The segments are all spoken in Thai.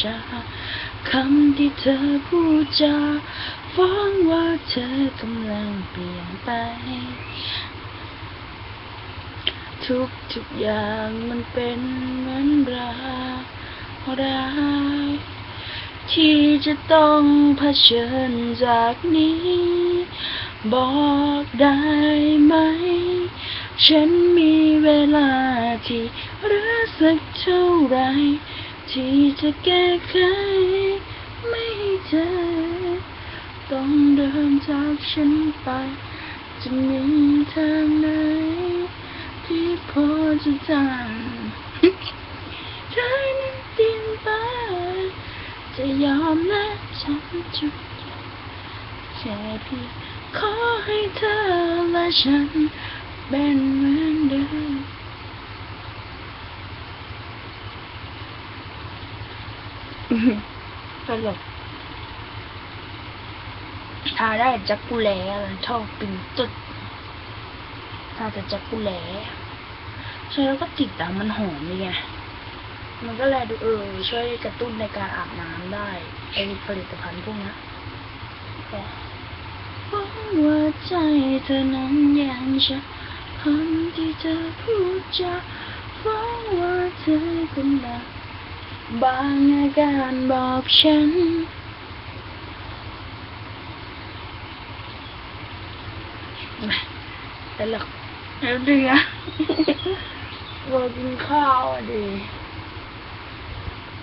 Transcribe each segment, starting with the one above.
ชาคำที่เธอพูดจาฟ้องว่าเธอกำลังเปลี่ยนไป ทุกทุกอย่างมันเป็นเหมือนราร้ายที่จะต้องเผชิญจากนี้ บอกได้ไหม ฉันมีเวลาที่เหลือสักเท่าไหร ที่จะแก้ไขไม่ให้เธอต้องเดินจากฉันไป จะมีทางไหนที่พอจะทำเธอนั้นเปลี่ยนไปจะยอมและฉันจุดแค่เพียงขอให้เธอและฉันเป็นเหมือนเดิม ตลกทาได้จักกุแลชอบปิ่นตุดทาแต่จักกุแลใช่แล้วก็ติดอะมันหอมเลยไงมันก็แลดูเออช่วยกระตุ้นในการอาบน้ำได้ไอผลิตภัณฑ์พวกเนี้ยก็หวังว่าใจเธอนั้นยังจะคำที่เธอพูดจาหวังว่าเธอกำลัง บางอาการบอกฉันแต่ละเดี๋ยวดึงอะเรากินข้าวอะดิ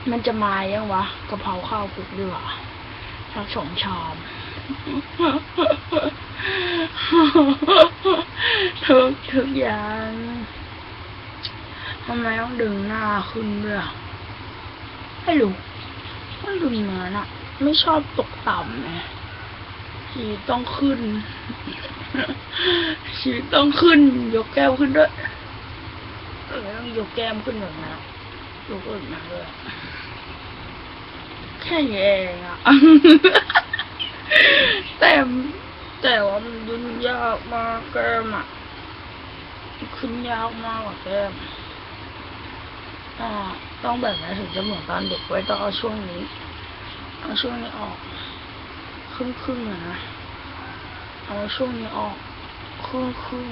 มันจะมายังวะกะเพราข้าวคลุกด้วยวะสักสองชามทุกทุกอย่างทำไมต้องดึงหน้าขึ้นด้วย อะไม่รู้ไม่ดึงมาน่ะ ไม่ชอบตกต่ำไงชีวิตต้องขึ้น ชีวิตต้องขึ้น ยกแก้วขึ้นด้วยเออต้องยกแก้มขึ้นแบบนั้นยกอื่นมาด้วยแค่นี้เองอะแต่แต่ว่ามันดึงยากมากแก้มอะขึ้นยากมากกว่าแก้ม ก็ต้องแบบนี้ถึงจะเหมือนตอนเด็กไว้ต้องเอาช่วงนี้เอาช่วงนี้ออก ครึ่งครึ่งนะเอาช่วงนี้ออก ครึ่งครึ่ง